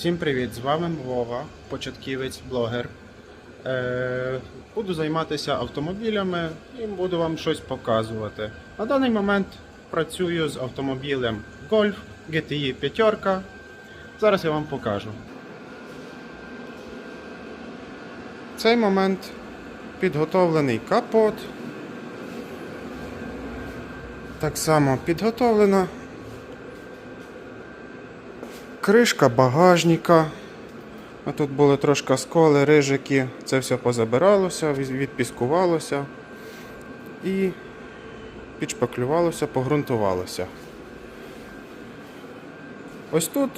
Всім привіт! З вами Вова, початківець, блогер. Е, буду займатися автомобілями і буду вам щось показувати. На даний момент працюю з автомобілем Golf GTI 5. Зараз я вам покажу. В цей момент підготовлений капот. Так само підготовлена Кришка багажника. А тут були трошки сколи, рижики. Це все позабиралося, відпіскувалося і підшпаклювалося, погрунтувалося. Ось тут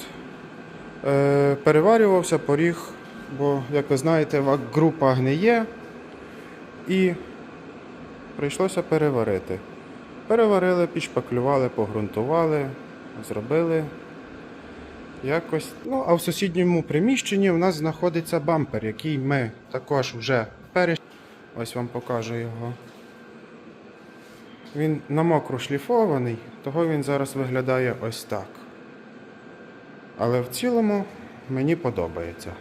е, переварювався поріг, бо, як ви знаєте, вак-група гниє і прийшлося переварити. Переварили, підшпаклювали, погрунтували, зробили Якось. Ну, а в сусідньому приміщенні у нас знаходиться бампер, який ми також вже переш... Ось вам покажу його. Він на мокру шліфований, того він зараз виглядає ось так. Але в цілому мені подобається.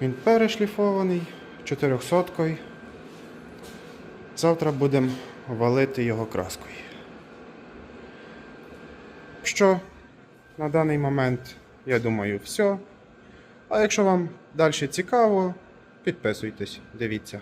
Він перешліфований 400 Завтра будемо валити його краскою. Що? На даний момент, я думаю, все. А якщо вам далі цікаво, підписуйтесь, дивіться.